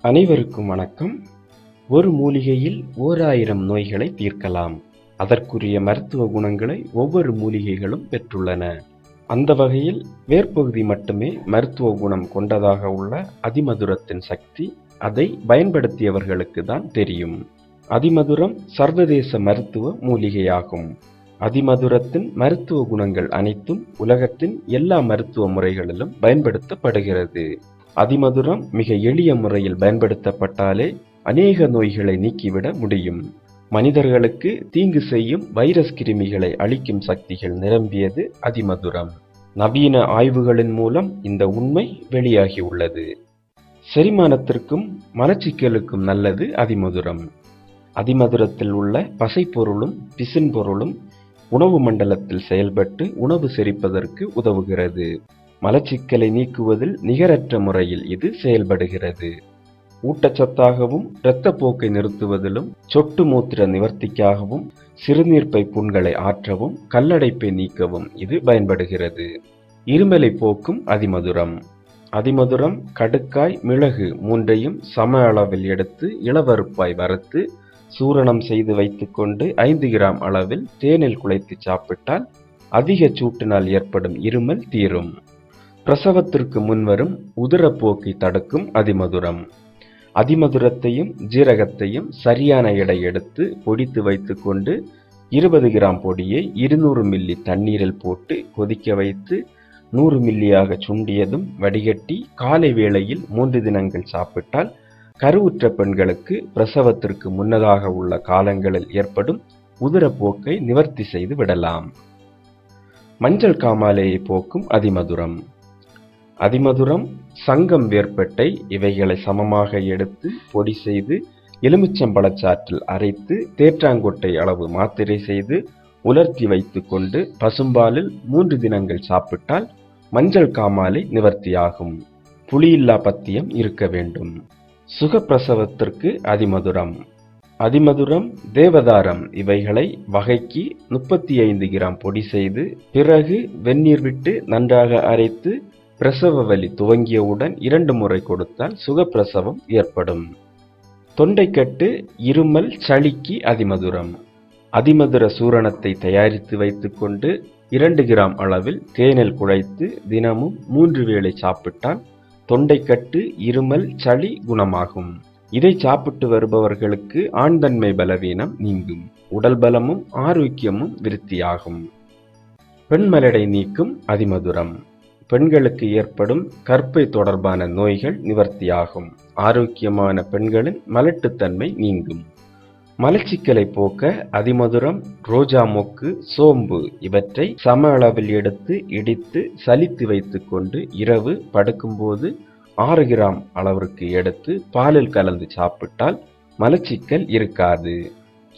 அனைவருக்கும் வணக்கம். ஒரு மூலிகையில் ஓர் ஆயிரம் நோய்களை தீர்க்கலாம். அதற்குரிய மருத்துவ குணங்களை ஒவ்வொரு மூலிகைகளும் பெற்றுள்ளன. அந்த வகையில் வேர்ப்பகுதி மட்டுமே மருத்துவ குணம் கொண்டதாக உள்ள அதிமதுரத்தின் சக்தி அதை பயன்படுத்தியவர்களுக்கு தான் தெரியும். அதிமதுரம் சர்வதேச மருத்துவ மூலிகையாகும். அதிமதுரத்தின் மருத்துவ குணங்கள் அனைத்தும் உலகத்தின் எல்லா மருத்துவ முறைகளிலும் பயன்படுத்தப்படுகிறது. அதிமதுரம் மிக எளிய முறையில் பயன்படுத்தப்பட்டாலே அநேக நோய்களை நீக்கிவிட முடியும். மனிதர்களுக்கு தீங்கு செய்யும் வைரஸ் கிருமிகளை அழிக்கும் சக்திகள் நிரம்பியது அதிமதுரம். நவீன ஆய்வுகளின் மூலம் இந்த உண்மை வெளியாகியுள்ளது. செரிமானத்திற்கும் மலச்சிக்கலுக்கும் நல்லது அதிமதுரம். அதிமதுரத்தில் உள்ள பசைப்பொருளும் பிசின் பொருளும் உணவு மண்டலத்தில் செயல்பட்டு உணவு செரிப்பதற்கு உதவுகிறது. மலச்சிக்கலை நீக்குவதில் நிகரற்ற முறையில் இது செயல்படுகிறது. ஊட்டச்சத்தாகவும் இரத்தப்போக்கை நிறுத்துவதிலும் சொட்டு மூத்திர நிவர்த்திக்காகவும் சிறுநீர்ப்பை புண்களை ஆற்றவும் கல்லடைப்பை நீக்கவும் இது பயன்படுகிறது. இருமலை போக்கும் அதிமதுரம். அதிமதுரம் கடுக்காய் மிளகு மூன்றையும் சம அளவில் எடுத்து இளவருப்பாய் வறுத்து சூரணம் செய்து வைத்துக்கொண்டு ஐந்து கிராம் அளவில் தேனில் குழைத்து சாப்பிட்டால் அதிக சூட்டினால் ஏற்படும் இருமல் தீரும். பிரசவத்திற்கு முன்வரும் உதிரப்போக்கை தடுக்கும் அதிமதுரம். அதிமதுரத்தையும் ஜீரகத்தையும் சரியான எடை எடுத்து பொடித்து வைத்துக்கொண்டு இருபது கிராம் பொடியை இருநூறு மில்லி தண்ணீரில் போட்டு கொதிக்க வைத்து நூறு மில்லியாக சுண்டியதும் வடிகட்டி காலை வேளையில் மூன்று தினங்கள் சாப்பிட்டால் கருவுற்ற பெண்களுக்கு பிரசவத்திற்கு முன்னதாக உள்ள காலங்களில் ஏற்படும் உதிரப்போக்கை நிவர்த்தி செய்து விடலாம். மஞ்சள் காமாலையை போக்கும் அதிமதுரம். அதிமதுரம் சங்கம் வேர்ப்பட்டை இவைகளை சமமாக எடுத்து பொடி செய்து எலுமிச்சம்பழச்சாற்றில் அரைத்து தேற்றாங்கொட்டை அளவு மாத்திரை செய்து உலர்த்தி வைத்துக்கொண்டு பசும்பாலில் மூன்று தினங்கள் சாப்பிட்டால் மஞ்சள் காமாலை நிவர்த்தியாகும். புளியில்லா பத்தியம் இருக்க வேண்டும். சுகப்பிரசவத்திற்கு அதிமதுரம். அதிமதுரம் தேவதாரம் இவைகளை வகைக்கு முப்பத்தி ஐந்து கிராம் பொடி செய்து பிறகு வெந்நீர் விட்டு நன்றாக அரைத்து பிரசவ வலி துவங்கியவுடன் இரண்டு முறை கொடுத்தால் சுகப்பிரசவம் ஏற்படும். தொண்டைக்கட்டு இருமல் சளிக்கு அதிமதுரம். அதிமதுர சூரணத்தை தயாரித்து வைத்துக்கொண்டு இரண்டு கிராம் அளவில் தேனில் குழைத்து தினமும் மூன்று வேளை சாப்பிட்டால் தொண்டைக்கட்டு இருமல் சளி குணமாகும். இதை சாப்பிட்டு வருபவர்களுக்கு ஆண்தன்மை பலவீனம் நீங்கும். உடல் பலமும் ஆரோக்கியமும் விருத்தியாகும். பெண்மலடை நீக்கும் அதிமதுரம். பெண்களுக்கு ஏற்படும் கற்பை தொடர்பான நோய்கள் நிவர்த்தியாகும். ஆரோக்கியமான பெண்களின் மலட்டுத்தன்மை நீங்கும். மலச்சிக்கலை போக்க அதிமதுரம் ரோஜா மொக்கு சோம்பு இவற்றை சம அளவில் எடுத்து இடித்து சலித்து வைத்துக்கொண்டு இரவு படுக்கும்போது ஆறு கிராம் அளவிற்கு எடுத்து பாலில் கலந்து சாப்பிட்டால் மலச்சிக்கல் இருக்காது.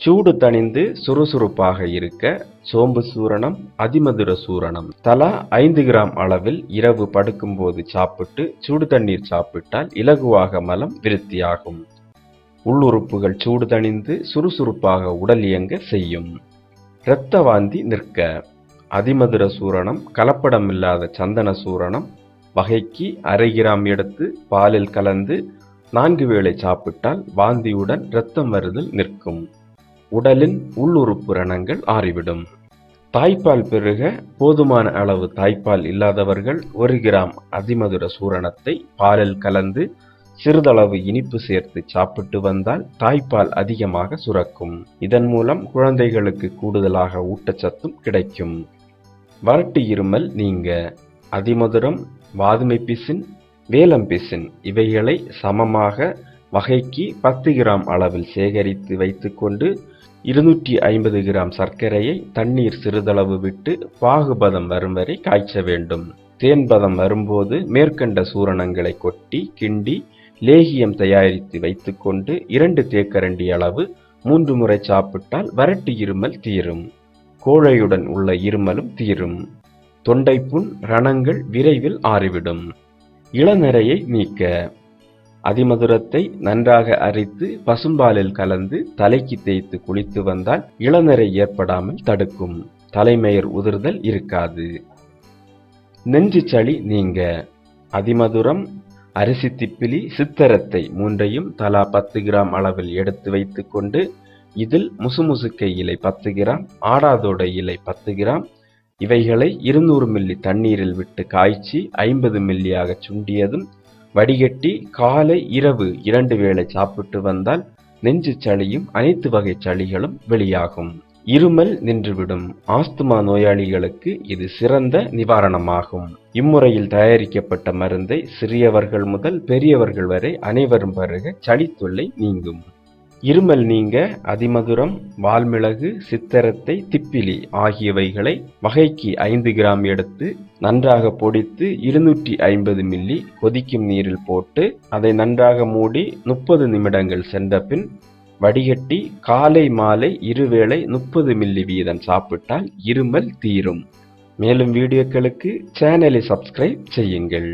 சூடு தணிந்து சுறுசுறுப்பாக இருக்க சோம்பு சூரணம் அதிமதுர சூரணம். தலா ஐந்து கிராம் அளவில் இரவு படுக்கும்போது சாப்பிட்டு சூடு தண்ணீர் சாப்பிட்டால் இலகுவாக மலம் விருத்தியாகும். உள்ளுறுப்புகள் சூடு தணிந்து சுறுசுறுப்பாக உடல் இயங்க செய்யும். இரத்த வாந்தி நிற்க. அதிமதுர சூரணம் கலப்படமில்லாத சந்தன சூரணம். வகைக்கு அரை கிராம் எடுத்து பாலில் கலந்து நான்கு வேளை சாப்பிட்டால் வாந்தியுடன் இரத்தம் வருதல் நிற்கும். உடலின் உள்ளுறுப்பு ரணங்கள் ஆறிவிடும். தாய்ப்பால் பெருக போதுமான அளவு தாய்ப்பால் இல்லாதவர்கள் ஒரு கிராம் அதிமதுர சூரணத்தை பாலில் கலந்து சிறிதளவு இனிப்பு சேர்த்து சாப்பிட்டு வந்தால் தாய்ப்பால் அதிகமாக சுரக்கும். இதன் மூலம் குழந்தைகளுக்கு கூடுதலாக ஊட்டச்சத்தும் கிடைக்கும். வறட்டு இருமல் நீங்க. அதிமதுரம் வாதுமை பிசின் வேலம் பிசின் இவைகளை சமமாக வகைக்கு பத்து கிராம் அளவில் சேகரித்து வைத்துக்கொண்டு இருநூற்றி ஐம்பது கிராம் சர்க்கரையை தண்ணீர் சிறிதளவு விட்டு பாகுபதம் வரும் வரை காய்ச்ச வேண்டும். தேன்பதம் வரும்போது மேற்கண்ட சூரணங்களை கொட்டி கிண்டி லேகியம் தயாரித்து வைத்துக்கொண்டு இரண்டு தேக்கரண்டி அளவு மூன்று முறை சாப்பிட்டால் வறட்டு இருமல் தீரும். கோழையுடன் உள்ள இருமலும் தீரும். தொண்டைப்புண் ரணங்கள் விரைவில் ஆறிவிடும். இளநரையை நீக்க. அதிமதுரத்தை நன்றாக அரைத்து பசும்பாலில் கலந்து தலைக்கு தேய்த்து குளித்து வந்தால் இளநரை ஏற்படாமல் தடுக்கும். தலைமயிர் உதிர்தல் இருக்காது. நெஞ்சு சளி நீங்க. அதிமதுரம் அரிசி திப்பிலி சித்தரத்தை மூன்றையும் தலா பத்து கிராம் அளவில் எடுத்து வைத்துக்கொண்டு இதில் முசுமுசுக்கை இலை பத்து கிராம் ஆடாதோட இலை பத்து கிராம் இவைகளை இருநூறு மில்லி தண்ணீரில் விட்டு காய்ச்சி ஐம்பது மில்லியாக சுண்டியதும் வடிகட்டி காலை இரவு இரண்டு வேளை சாப்பிட்டு வந்தால் நெஞ்சு சளியும் அனைத்து வகை சளிகளும் வெளியாகும். இருமல் நின்றுவிடும். ஆஸ்துமா நோயாளிகளுக்கு இது சிறந்த நிவாரணமாகும். இம்முறையில் தயாரிக்கப்பட்ட மருந்தை சிறியவர்கள் முதல் பெரியவர்கள் வரை அனைவரும் பருக சளித்தொல்லை நீங்கும். இருமல் நீங்க அதிமதுரம் வால்மிளகு சித்தரத்தை திப்பிலி ஆகியவைகளை வகைக்கு ஐந்து கிராம் எடுத்து நன்றாக பொடித்து இருநூற்றி ஐம்பது மில்லி கொதிக்கும் நீரில் போட்டு அதை நன்றாக மூடி முப்பது நிமிடங்கள் சென்ற பின் வடிகட்டி காலை மாலை இருவேளை முப்பது மில்லி வீதம் சாப்பிட்டால் இருமல் தீரும். மேலும் வீடியோக்களுக்கு சேனலை சப்ஸ்கிரைப் செய்யுங்கள்.